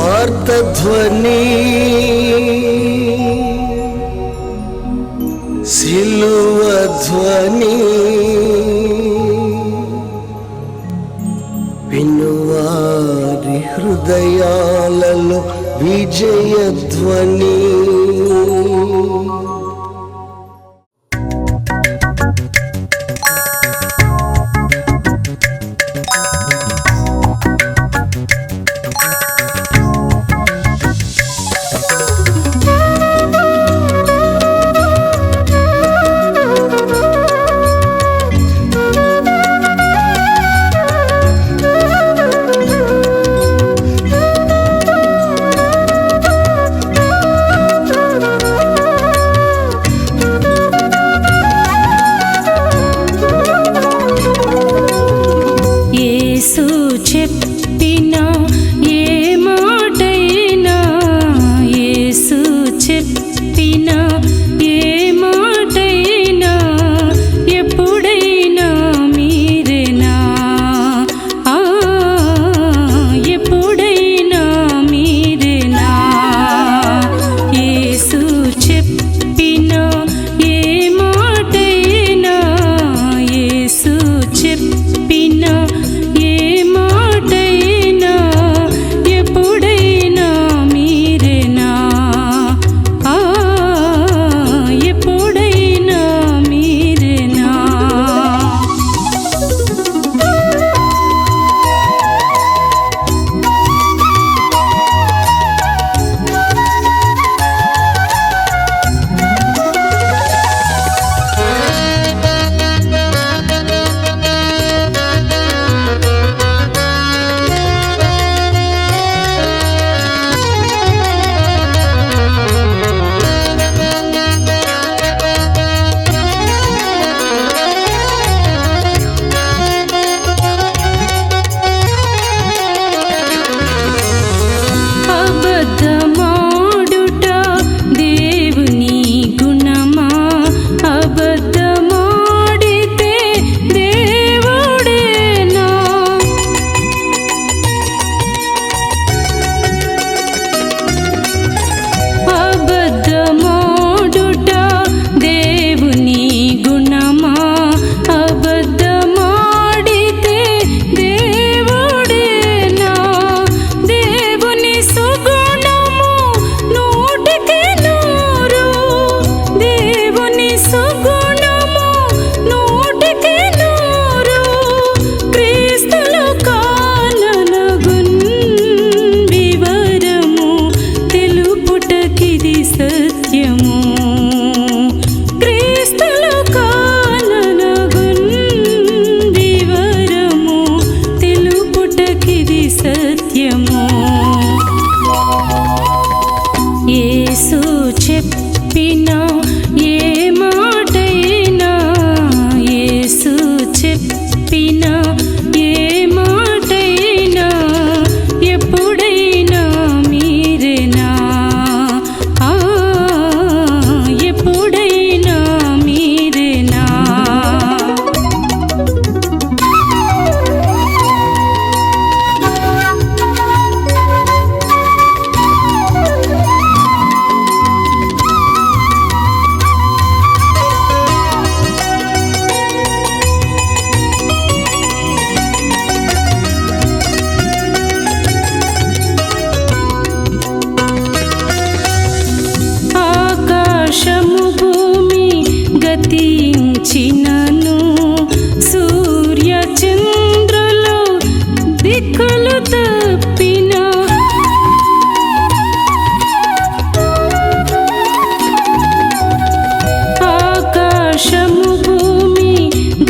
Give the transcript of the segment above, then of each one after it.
సువార్త ధ్వని వినువారి హృదయాలలో విజయధ్వని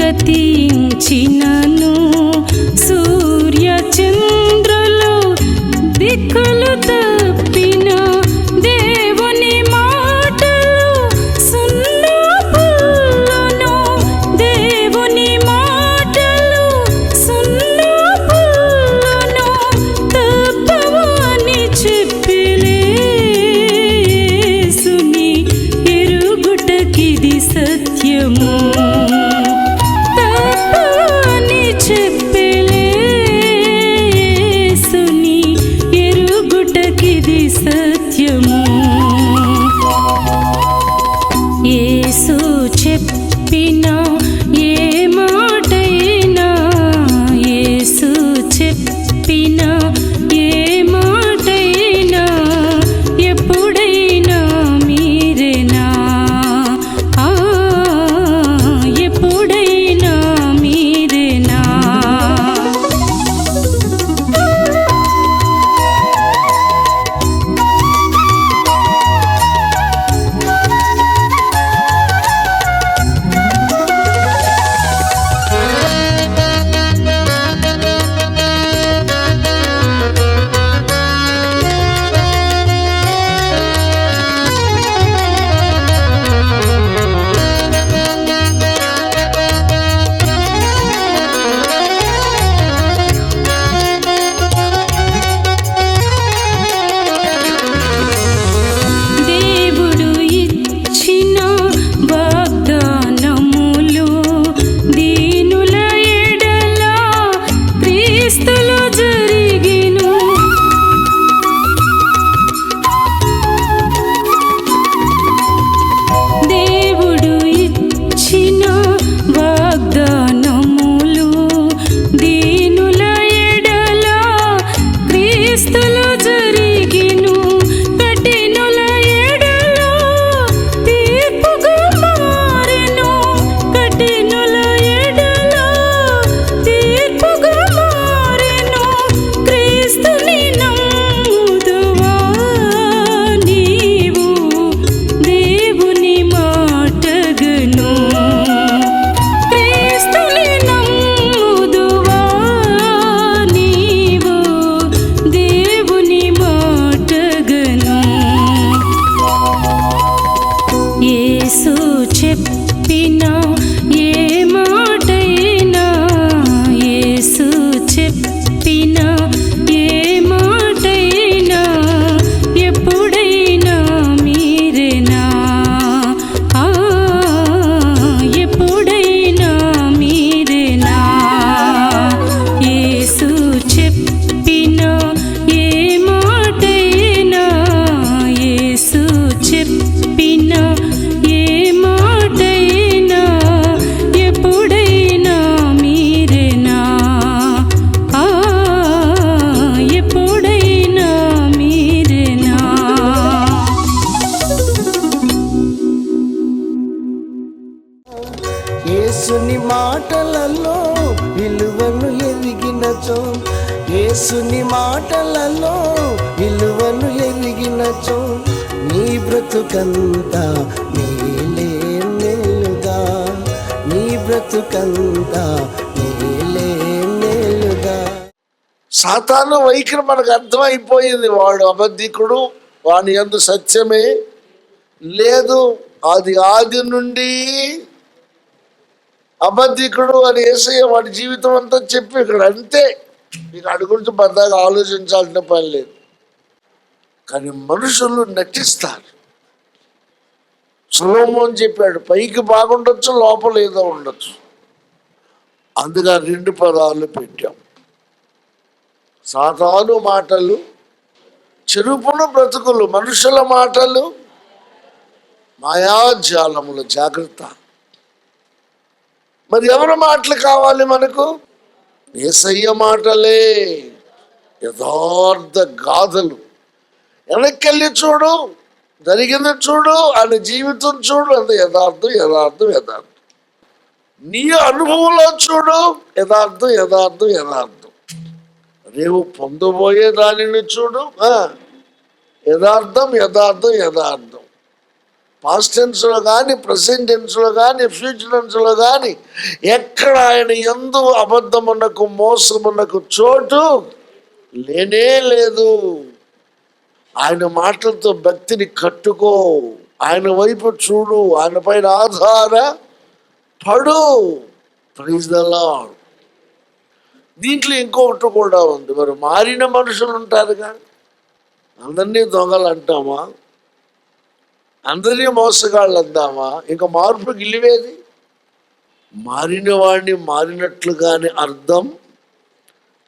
గతించినను చెప్పినా మాటలలో విలువను ఎరిగినచో నీ బ్రతుకంతా నీలే మేలుగా. నీ బ్రతుకంతా మేలే సాతాను వైఖరి మనకు అర్థమైపోయింది వాడు అబద్ధికుడు వాని ఎందు సత్యమే లేదు. అది ఆది నుండి అబద్ధికుడు అని ఏసయ్య వాడి జీవితం అంతా చెప్పి ఇక్కడ అంతే. మీరు అడి గురించి పెద్దగా ఆలోచించాల్సిన పని లేదు. కానీ మనుషులు నటిస్తారు. సులోమోన్ చెప్పాడు పైకి బాగుండొచ్చు లోపల ఏదో ఉండొచ్చు. అందుగా రెండు పదాలు పెట్టాం. సాతాను మాటలు చెరుపును బ్రతుకులు మనుషుల మాటలు మాయాజాలముల జాగ్రత్త. మరి ఎవరి మాటలు కావాలి మనకు? ఏసయ్య మాటలే యథార్థ గాథలు. వెనక్కెళ్ళి చూడు జరిగింది చూడు ఆయన జీవితం చూడు అంత యథార్థం యథార్థం యథార్థం. నీ అనుభవంలో చూడు యథార్థం యథార్థం యథార్థం. రేపు పొందబోయే దానిని చూడు యథార్థం యథార్థం యథార్థం. పాస్ట్ టెన్స్లో కానీ ప్రజెంట్ టెన్స్లో కానీ ఫ్యూచర్ టెన్స్లో కానీ ఎక్కడ ఆయన ఎందు అబద్ధమునకు మోసమునకు చోటు లేనే లేదు. ఆయన మాటలతో భక్తిని కట్టుకో. ఆయన వైపు చూడు. ఆయన పైన ఆధార పడు. ప్రైజ్ ద లార్డ్ దీంట్లో ఇంకొకటి కూడా ఉంది. మరి మారిన మనుషులు ఉంటారుగా. అందరినీ దొంగలు అంటామా? అందరినీ మోసగాళ్ళు అందామా ఇంకా మార్పు గిలివేది మారిన వాడిని మారినట్లుగానే అర్థం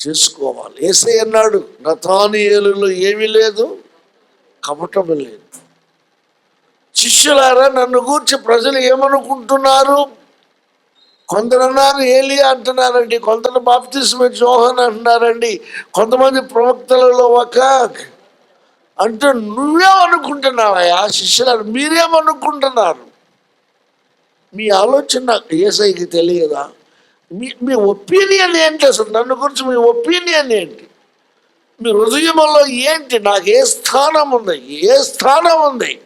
చేసుకోవాలి. ఏసై అన్నాడు నతానియేలులో ఏమీ లేదు కపటం లేదు. శిష్యులారా నన్ను గూర్చి ప్రజలు ఏమనుకుంటున్నారు? కొందరు అన్నారు ఏలియా అంటున్నారండి కొందరు బాప్తిస్మ జోహన్ అంటున్నారండి కొంతమంది ప్రవక్తలలో ఒక అంటే నువ్వేమనుకుంటున్నావయ్యా? శిష్యులారు మీరేమనుకుంటున్నారు? మీ ఆలోచన ఏసైకి తెలియదా? మీ మీ ఒపీనియన్ ఏంటి అసలు? నన్ను గురించి మీ ఒపీనియన్ ఏంటి? మీ హృదయంలో ఏంటి? నాకు ఏ స్థానం ఉంది? ఏ స్థానం ఉంది?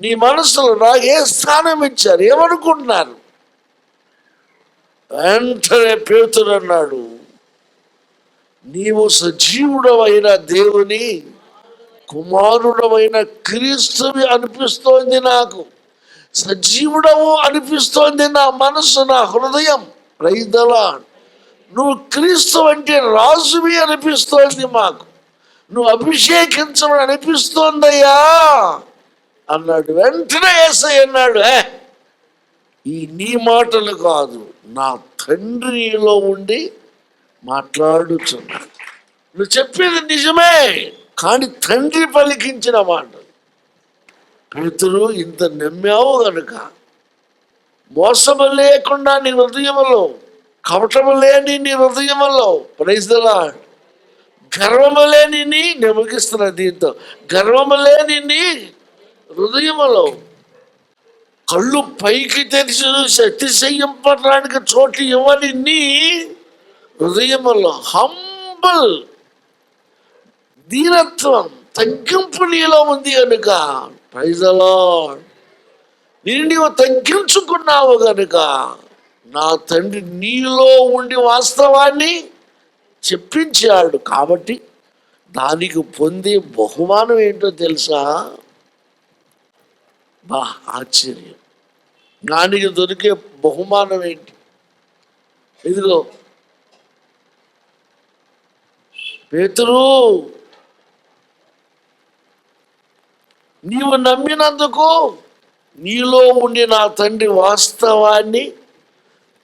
నీ మనసులో నాకు ఏ స్థానం ఇచ్చారు? ఏమనుకుంటున్నారు? వెంటనే పేతుడు అన్నాడు నీవు సజీవుడమైన దేవుని కుమారుడమైన క్రీస్తువి అనిపిస్తోంది నాకు. సజీవుడము అనిపిస్తోంది నా మనసు నా హృదయం. రైతలా నువ్వు క్రీస్తు అంటే రాజువి అనిపిస్తోంది మాకు. నువ్వు అభిషేకించమని అనిపిస్తోందయ్యా. అన్నాడు వెంటనే ఏసై అన్నాడు ఈ నీ మాటలు కాదు నా తండ్రిలో ఉండి మాట్లాడుచున్నాడు నువ్వు చెప్పేది నిజమే. కానీ తండ్రి పలికించిన మాట. పేతురు ఇంత నమ్మావు గనుక మోసము లేకుండా నీ హృదయములో కవటము లేని నీ హృదయములో ప్రైజ్లా గర్వము లేని నీ నేను దీంతో గర్వము లేని నీ హృదయములో కళ్ళు పైకి తెరిచి చూసి అతిశయింపడానికి చోటు ఇవ్వని నీ హృదయములో హంబల్ దీనత్వం తగ్గింపు నీలో ఉంది కనుక ప్రైజలో నేను నీవు తగ్గించుకున్నావు కనుక నా తండ్రి నీలో ఉండి వాస్తవాన్ని చెప్పించాడు కాబట్టి దానికి పొందే బహుమానం ఏంటో తెలుసా? బా ఆశ్చర్యం. దానికి దొరికే బహుమానం ఏంటి? ఇదిగో పేతురు నీవు నమ్మినందుకు నీలో ఉండి నా తండ్రి వాస్తవాన్ని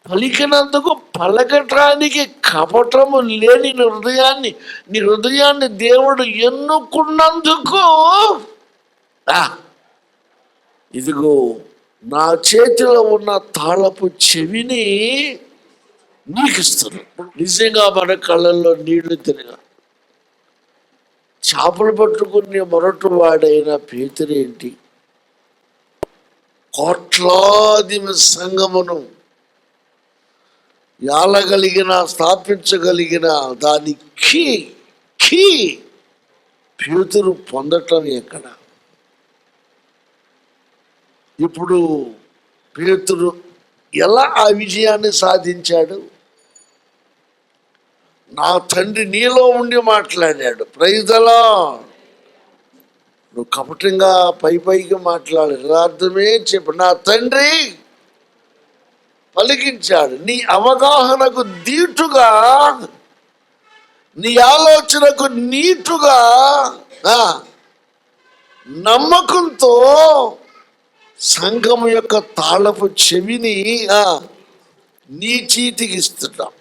పలికినందుకు పలకటానికి కపటము లేని నీ హృదయాన్ని నీ హృదయాన్ని దేవుడు ఎన్నుకున్నందుకు ఆ, ఇదిగో నా చేతిలో ఉన్న తాళపు చెవిని నీకు ఇస్తున్నాను నిజంగా మన కళ్ళల్లో నీళ్ళు తిరగా. చేపలు పట్టుకునే మొరటు వాడైన పేతురేంటి? కోట్లాది సంగమును యాలగలిగిన స్థాపించగలిగిన దాని కీ కీ పేతురు పొందటం ఎక్కడ? ఇప్పుడు పేతురు ఎలా ఆ విజయాన్ని సాధించాడు? నా తండ్రి నీలో ఉండి మాట్లాడాడు ప్రైజలా నువ్వు కపటంగా పై పైకి మాట్లాడు. యథార్థమే చెప్పు. నా తండ్రి పలికించాడు. నీ అవగాహనకు దీటుగా నీ ఆలోచనకు నీటుగా నమ్మకంతో సంఘం యొక్క తాళపు చెవిని ఆ, నీ చీటికి ఇస్తున్నాం.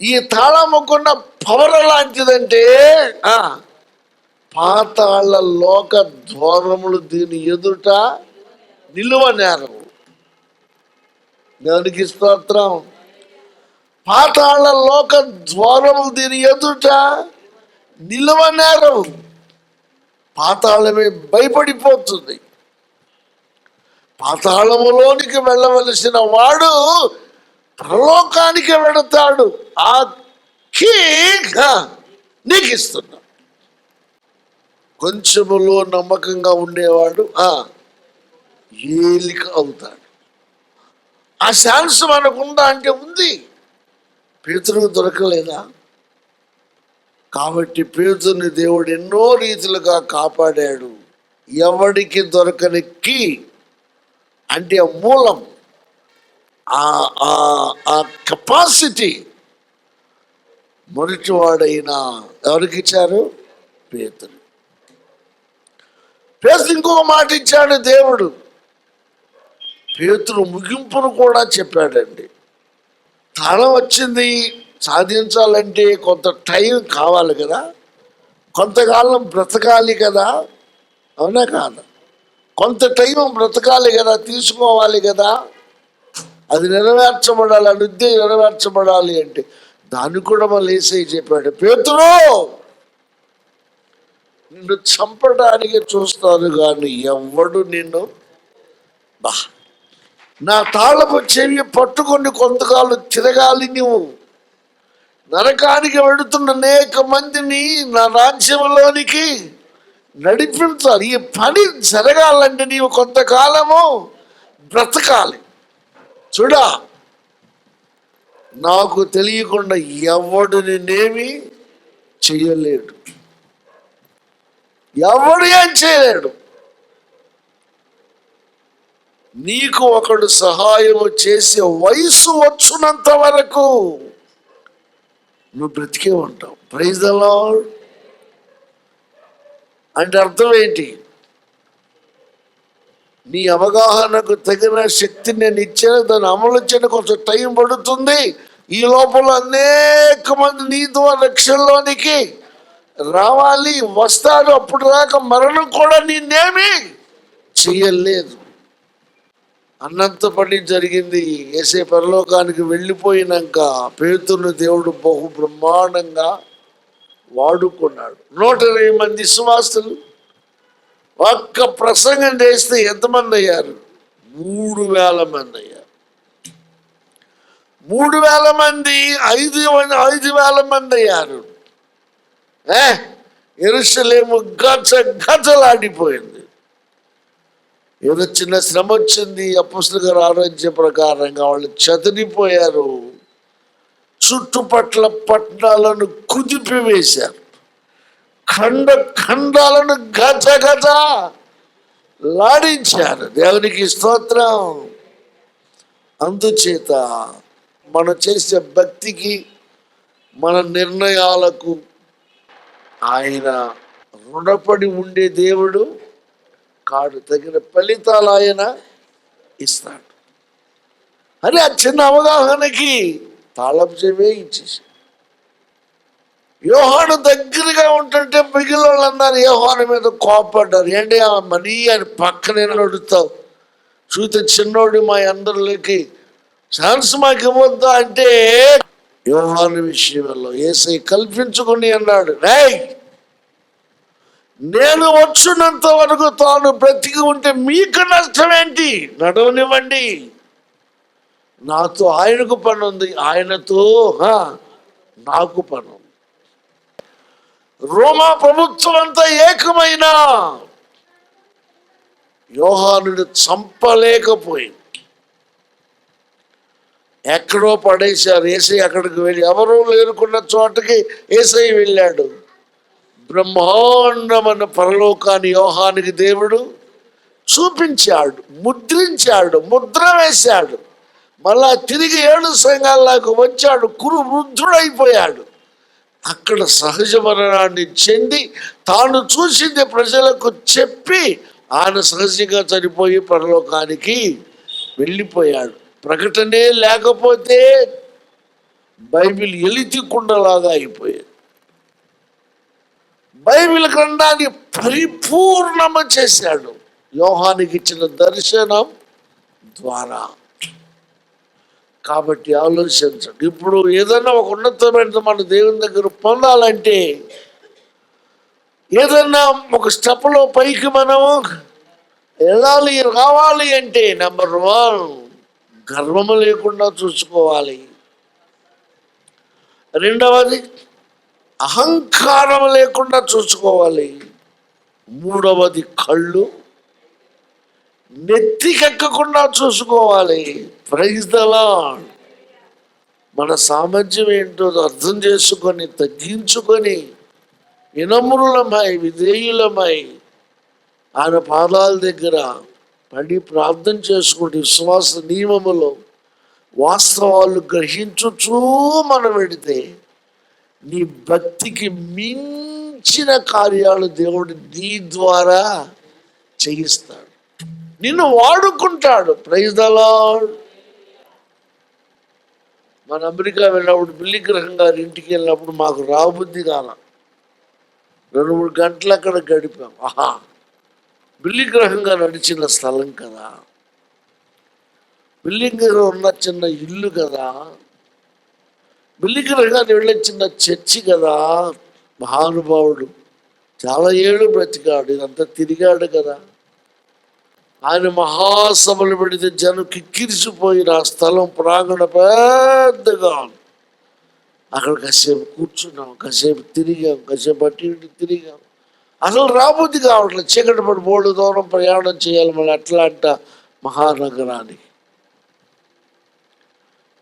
ఈ తాళముకున్న పవర్ లాంటిదంటే ఆ, పాతాళ లోక ద్వారములు దీని ఎదుట నిలువ నేరం దానికి స్తోత్రం. పాతాళ లోక ద్వారములు దీని ఎదుట నిలువ నేరం పాతాళమే భయపడిపోతుంది. పాతాళములోనికి వెళ్ళవలసిన వాడు పరలోకానికి వెళతాడు. ఆ కీ నీకు ఇస్తున్నా కొంచెములో నమ్మకంగా ఉండేవాడు ఆ ఏలిక అవుతాడు. ఆ ఛాన్స్ మనకుందా అంటే ఉంది. పేతురుకు దొరకలేదా? కాబట్టి పేతుని దేవుడు ఎన్నో రీతిలుగా కాపాడాడు. ఎవడికి దొరకని కీ అంటే మూలం ఆ- ఆ- ఆ కెపాసిటీ మొదటివాడైన ఎవరికి ఇచ్చారు? పేతురు. పేతురు ఇంకొక మాట ఇచ్చాడు దేవుడు. పేతురు ముగింపును కూడా చెప్పాడండి. తాళం వచ్చింది సాధించాలంటే కొంత టైం కావాలి కదా. కొంతకాలం బ్రతకాలి కదా. అవునా కాదా? కొంత టైం బ్రతకాలి కదా తీసుకోవాలి కదా. అది నెరవేర్చబడాలి ఆ ఉద్దేశం నెరవేర్చబడాలి అంటే దాన్ని కూడా మళ్ళీ ఏసై చెప్పాడు. పేతురు నిన్ను చంపడానికి చూస్తాను కానీ ఎవడు నిన్ను బా. నా తాళపు చెవి పట్టుకొని కొంతకాలం తిరగాలి నువ్వు నరకానికి వెళుతున్న అనేక మందిని నా రాజ్యంలోనికి నడిపించాలి. ఈ పని జరగాలంటే నీవు కొంతకాలము బ్రతకాలి. చూడా నాకు తెలియకుండా ఎవడు నిన్నేమి చేయలేడు. ఎవడు ఏం చేయలేడు? నీకు ఒకడు సహాయం చేసే వయసు వచ్చినంత వరకు నువ్వు బ్రతికే ఉంటావు. ప్రైజ్ ద అంటే అర్థం ఏంటి? నీ అవగాహనకు తగిన శక్తి నేను ఇచ్చాను దాన్ని అమలు చేయడం కొంచెం టైం పడుతుంది. ఈ లోపల అనేక మంది నీ ద్వారా రక్షణలోనికి రావాలి వస్తారు. అప్పుడు రాక మరణం కూడా నిన్నేమి చేయలేదు. అన్నంతపడి జరిగింది. ఏసే పరలోకానికి వెళ్ళిపోయినాక పేతున్న దేవుడు బహు బ్రహ్మాండంగా వాడుకున్నాడు. నూట ఇరవై మంది విశ్వాసులు ఒక్క ప్రసంగం చేస్తే ఎంతమంది అయ్యారు? మూడు వేల మంది అయ్యారు. మూడు వేల మంది ఐదు ఐదు వేల మంది అయ్యారు. ఎరుసలేము గజ గజలాడిపోయింది. ఏదో చిన్న శ్రమ వచ్చింది అపుస్తుల గారు ఆరోగ్య ప్రకారంగా వాళ్ళు చదిరిపోయారు. చుట్టుపట్ల పట్టణాలను కుదిపివేశారు. ఖండ ఖండాలను గజ గజ లాడించారు. దేవునికి స్తోత్రం. అందుచేత మనం చేసే భక్తికి మన నిర్ణయాలకు ఆయన రుణపడి ఉండే దేవుడు కాడు తగిన ఫలితాలు ఆయన ఇస్తాడు. అని ఆ చిన్న అవగాహనకి తాళం చెవే ఇచ్చేసి యోహాను దగ్గరగా ఉంటుంటే మిగిలిన వాళ్ళందరూ యోహాను మీద కోపడ్డారు. ఏంటి ఆ మనీ అని పక్కనే నడుతావు చూస్తే చిన్నోడు మా అందరిలోకి ఛాన్స్ మాకు ఇవ్వద్దా? అంటే యోహాను విషయంలో ఏసై కల్పించుకుని అన్నాడు. రేయ్ నేను వచ్చినంత వరకు తాను బ్రతికి ఉంటే మీకు నష్టం ఏంటి? నడవనివ్వండి. నాతో ఆయనకు పని ఉంది ఆయనతో నాకు పను. రోమా ప్రభుత్వం అంతా ఏకమైన. యోహానుడు చంపలేకపోయింది. ఎక్కడో పడేశారు. ఏసై అక్కడికి వెళ్ళి ఎవరూ లేరుకున్న చోటకి ఏసై వెళ్ళాడు. బ్రహ్మాండమైన పరలోకాన్ని యోహానికి దేవుడు చూపించాడు ముద్రించాడు ముద్ర వేశాడు. మళ్ళా తిరిగి ఏడు సంఘాలకు వచ్చాడు కురు వృద్ధుడైపోయాడు. అక్కడ సహజ మరణాన్ని చెంది తాను చూసింది ప్రజలకు చెప్పి ఆయన సహజంగా చనిపోయి పరలోకానికి వెళ్ళిపోయాడు. ప్రకటనే లేకపోతే బైబిల్ ఎలితికుండలాగా అయిపోయేది. బైబిల్ గ్రంథాన్ని పరిపూర్ణమ చేశాడు. యోహానికి ఇచ్చిన దర్శనం ద్వారా. కాబట్టి ఆలోచించండి. ఇప్పుడు ఏదైనా ఒక ఉన్నతమైన మన దేవుని దగ్గర పొందాలంటే ఏదైనా ఒక స్టెప్లో పైకి మనము వెళ్ళాలి రావాలి అంటే నెంబర్ వన్ గర్వము లేకుండా చూసుకోవాలి. రెండవది అహంకారం లేకుండా చూసుకోవాలి. మూడవది కళ్ళు నెత్తికెక్కకుండా చూసుకోవాలి. ప్రైజ్ దలా మన సామర్థ్యం ఏంటో అర్థం చేసుకొని తగ్గించుకొని వినమ్రులమై విధేయులమై ఆయన పాదాల దగ్గర పడి ప్రార్థన చేసుకుంటే విశ్వాస నియమములో వాస్తవాలు గ్రహించుచూ మనం పెడితే నీ భక్తికి మించిన కార్యాలు దేవుడు నీ ద్వారా చేయిస్తాడు. నిన్ను వాడుకుంటాడు. ప్రైజ్ ద మన అమెరికా వెళ్ళినప్పుడు బిల్లి గ్రహం గారి ఇంటికి వెళ్ళినప్పుడు మాకు రాబుద్ది కాల. రెండు మూడు గంటలు అక్కడ గడిపాం. ఆహా. బిల్లి గ్రహంగా నడిచిన స్థలం కదా. బిల్లింగ్ ఉన్న చిన్న ఇల్లు కదా. బిల్లి గ్రహంగా వెళ్ళే చిన్న చర్చి కదా. మహానుభావుడు చాలా ఏళ్ళు బ్రతికాడు. ఇదంతా తిరిగాడు కదా. ఆయన మహాసభలు పెడితే జనం కిక్కిరిసిపోయిన ఆ స్థలం ప్రాంగణ పెద్దగా అక్కడ కాసేపు కూర్చున్నాం కాసేపు తిరిగాం కాసేపు అటు ఇటు తిరిగాం. అసలు రాబోద్ది కావట్లేదు. చీకటి పడి బోర్డు దూరం ప్రయాణం చేయాలి మళ్ళీ అట్లాంట మహానగరానికి.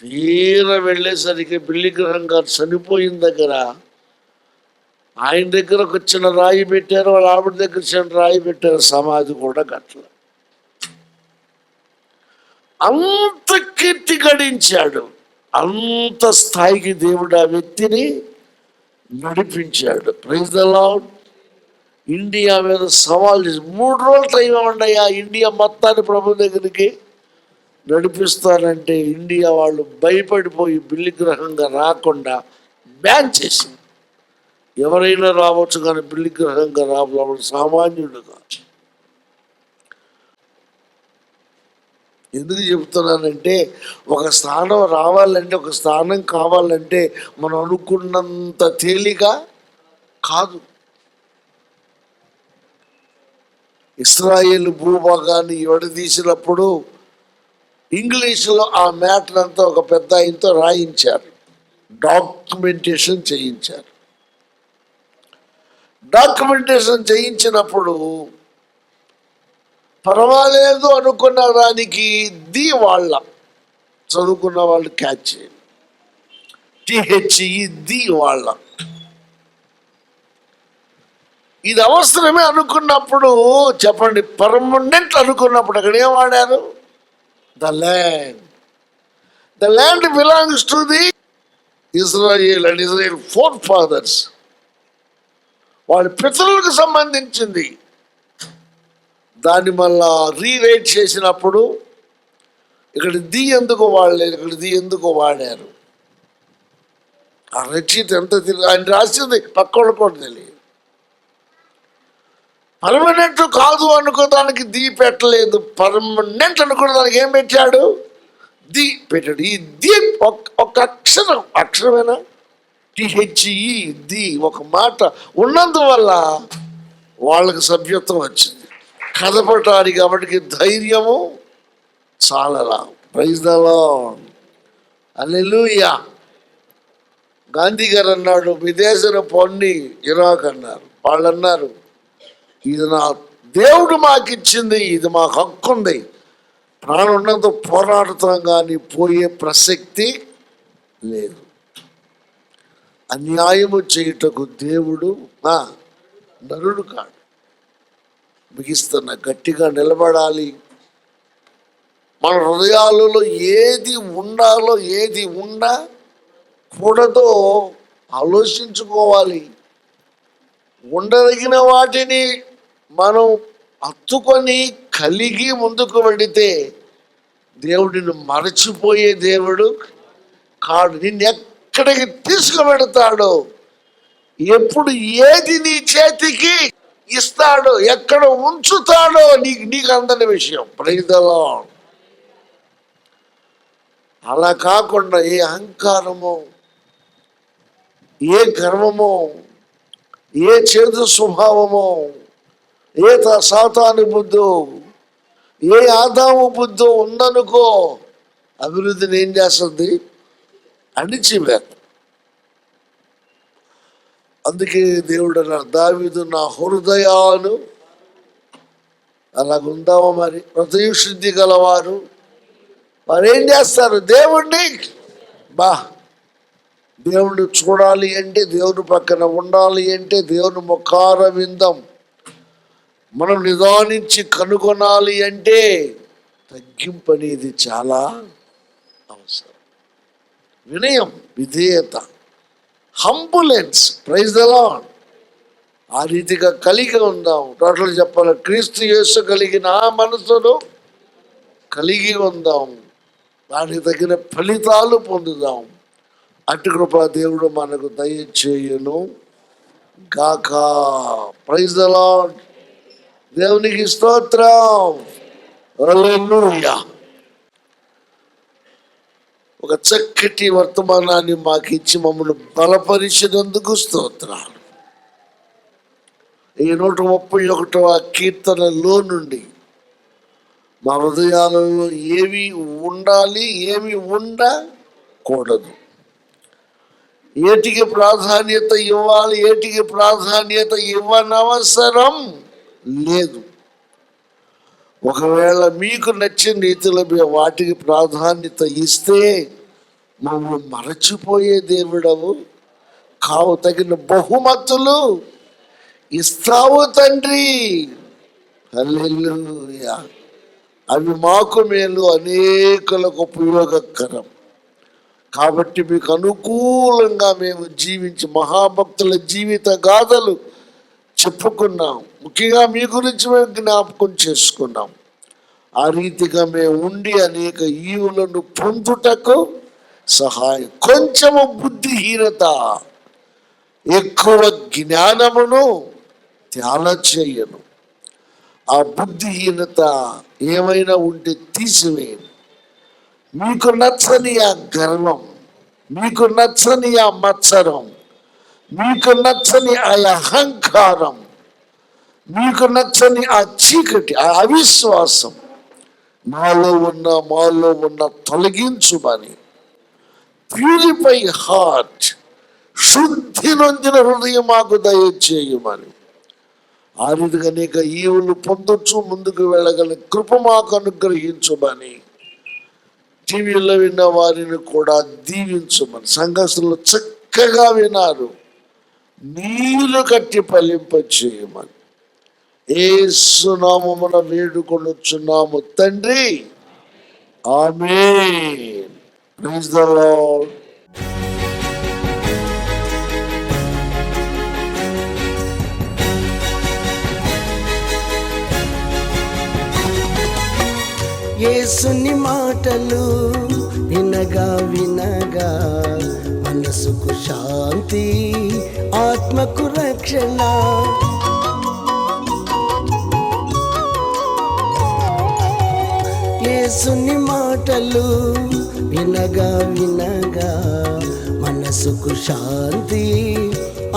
తీర వెళ్ళేసరికి బిల్లి గ్రహం గారు చనిపోయిన దగ్గర ఆయన దగ్గరకు వచ్చిన రాయి పెట్టారు వాళ్ళ ఆవిడ దగ్గర చిన్న రాయి పెట్టారు సమాధి కూడా కట్టలేదు. అంత కీర్తి గడించాడు. అంత స్థాయికి దేవుడు ఆ వ్యక్తిని నడిపించాడు. ప్రైజ్ ద లార్డ్ ఇండియా మీద సవాల్ చేసి మూడు రోజులు టైం ఇవ్వండి ఆ ఇండియా మొత్తాన్ని ప్రభు దగ్గరికి నడిపిస్తానంటే ఇండియా వాళ్ళు భయపడిపోయి బిల్లి గ్రహంగా రాకుండా బ్యాన్ చేసింది. ఎవరైనా రావచ్చు కానీ బిల్లి గ్రహంగా రావాలి సామాన్యుడుగా ఎందుకు చెప్తున్నానంటే ఒక స్థానం రావాలంటే ఒక స్థానం కావాలంటే మనం అనుకున్నంత తేలిక కాదు. ఇస్రాయేల్ భూభాగాన్ని విడదీసినప్పుడు ఇంగ్లీష్లో ఆ మ్యాటర్ అంతా ఒక పెద్ద ఆయనతో రాయించారు. డాక్యుమెంటేషన్ చేయించారు. డాక్యుమెంటేషన్ చేయించినప్పుడు పర్వాలేదు అనుకున్న దానికి ది వాళ్ళ. చదువుకున్న వాళ్ళు క్యాచ్ చేయండి. టిహెచ్ఈ ది వాళ్ళ. ఇది అవసరమే అనుకున్నప్పుడు చెప్పండి పర్మనెంట్ అనుకున్నప్పుడు అక్కడ ఏం వాడారు? The land the land belongs to the Israel and Israel forefathers వాళ్ళ పితరులకు సంబంధించింది. దాన్ని మళ్ళా రీరైట్ చేసినప్పుడు ఇక్కడ ది ఎందుకు వాడలేదు ఇక్కడ ది ఎందుకు వాడారు? ఆ రచయిత ఎంత తిరిగి ఆయన రాసింది పక్కోళ్ళు కూడా తెలియదు. పర్మనెంట్ కాదు అనుకోవడానికి ది పెట్టలేదు. పర్మనెంట్ అనుకోవడానికి ఏం పెట్టాడు? ది పెట్టాడు. ఈ ది ఒక అక్షరం అక్షరమేనా? టిహెచ్ఈ ది ఒక మాట ఉన్నందువల్ల వాళ్ళకి సభ్యత్వం వచ్చింది. కదపటానికి కాబట్టి ధైర్యము చాలరా. ప్రైజ్ దలో అల్లెలుయా గాంధీ గారు అన్నాడు విదేశన పొన్ని ఇరాక్ అన్నారు. వాళ్ళు అన్నారు ఇది నా దేవుడు మాకు ఇచ్చింది ఇది మాకు హక్కు ఉంది. ప్రాణం ఉన్నంత పోరాడుతాం కానీ పోయే ప్రసక్తి లేదు. అన్యాయము చేయుటకు దేవుడు నరుడు కాడు. బిగిస్తున్న గట్టిగా నిలబడాలి. మన హృదయాలలో ఏది ఉండాలో ఏది ఉండా కూడదో ఆలోచించుకోవాలి. ఉండదగిన వాటిని మనం అత్తుకొని కలిగి ముందుకు వెళితే దేవుడిని మరచిపోయే దేవుడు కాడు. నిన్ను ఎక్కడికి తీసుకువెడతాడో? ఎప్పుడు ఏది నీ చేతికి ఇస్తాడో ఎక్కడ ఉంచుతాడో నీకు నీకు అందని విషయం. ప్రైదలో అలా కాకుండా ఏ అహంకారము ఏ గర్వము ఏ చేదు స్వభావము ఏ త- సాతాను బుద్ధు ఏ ఆదాము బుద్ధు ఉందనుకో అభివృద్ధిని ఏం చేస్తుంది? అణిచివేత అందుకే దేవుడు నా దావిదు నా హృదయాలు అలాగుందామా మరి. హృదయ శుద్ధి గలవారు వారు ఏం చేస్తారు? దేవుణ్ణి బా దేవుణ్ణి చూడాలి అంటే దేవుని పక్కన ఉండాలి అంటే దేవుని ముఖార విందం. మనం నిదానించి కనుగొనాలి అంటే తగ్గింపు అనేది చాలా అవసరం. వినయం విధేయత. హంబులెన్స్ ప్రైజ్ దలా ఆ రీతిగా కలిగి ఉందాం టోటల్ చెప్పాలి. క్రీస్తు యేసు కలిగిన ఆ మనసును కలిగి ఉందాం దానికి తగిన ఫలితాలు పొందుదాం అటు కృప దేవుడు మనకు దయచేయును గాక. Praise the Lord. దేవునికి స్తోత్రం. హల్లెలూయా. ఒక చక్కటి వర్తమానాన్ని మాకు ఇచ్చి మమ్మల్ని బలపరిచినందుకు స్తోత్రాలు. ఈ నూట ముప్పై ఒకటవ కీర్తనలో నుండి మా హృదయాలలో ఏవి ఉండాలి ఏమి ఉండకూడదు. ఏటికి ప్రాధాన్యత ఇవ్వాలి ఏటికి ప్రాధాన్యత ఇవ్వనవసరం లేదు. ఒకవేళ మీకు నచ్చిన రీతిలో మీరు వాటికి ప్రాధాన్యత ఇస్తే మమ్మల్ని మరచిపోయే దేవుడవు. కావు తగిన బహుమతులు ఇస్తావు తండ్రి. హల్లెలూయా. అవి మాకు మేలు అనేకులకు ఉపయోగకరం. కాబట్టి మీకు అనుకూలంగా మేము జీవించి మహాభక్తుల జీవిత గాథలు చెప్పుకున్నాం. ముఖ్యంగా మీ గురించి మేము జ్ఞాపకం చేసుకున్నాం. ఆ రీతిగా మేము ఉండి అనేక ఈవులను పొందుటకు సహాయం కొంచెము బుద్ధిహీనత ఎక్కువ జ్ఞానమును త్యాల చేయను. ఆ బుద్ధిహీనత ఏమైనా ఉంటే తీసివేయండి. మీకు నచ్చని ఆ గర్వం మీకు నచ్చని ఆ మత్సరం మీకు నచ్చని ఆ అహంకారం మీకు నచ్చని ఆ చీకటి ఆ అవిశ్వాసం మాలో ఉన్న మాలో ఉన్న తొలగించుమని. ప్యూరిఫై హార్ట్ శుద్ధి నొందిన హృదయం మాకు దయచేయమని. ఆ రీతిగా అనేక ఈవులు పొందొచ్చు ముందుకు వెళ్ళగల కృప మాకు అనుగ్రహించమని. టీవీలో విన్న వారిని కూడా దీవించమని. సంఘర్షణలు చక్కగా వినారు నీరు కట్టి పలింప చేయమని ఏసునామమున వేడుకొనుచున్నాము. తండ్రి ఆమె ప్రైజ్ ద లార్డ్ యేసుని మాటలు వినగా వినగా మనసుకు శాంతి ఆత్మకు రక్షణ యేసుని మాటలు వినగా వినగా మనసుకు శాంతి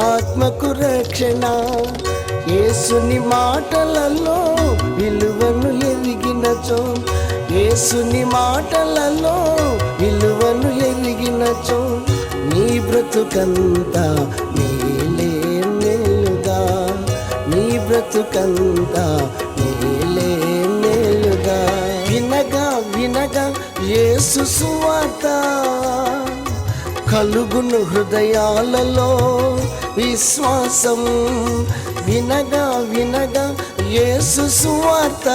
ఆత్మకు రక్షణ. యేసుని మాటలలో విలువను ఎదిగినచో యేసుని మాటలలో విలువను ఎదిగినచో నీ బ్రతుకంతా మేలే మేలుగా నీ బ్రతుకంతా యేసు సువార్త కలుగును హృదయాలలో విశ్వాసం. వినగా వినగా యేసు సువార్త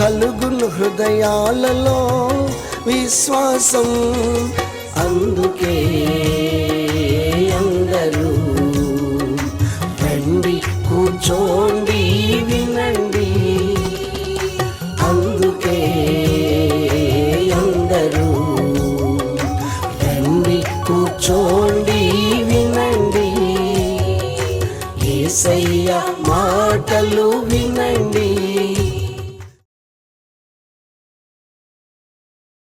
కలుగును హృదయాలలో విశ్వాసం. అందుకే అందరూ రండి కూర్చోండి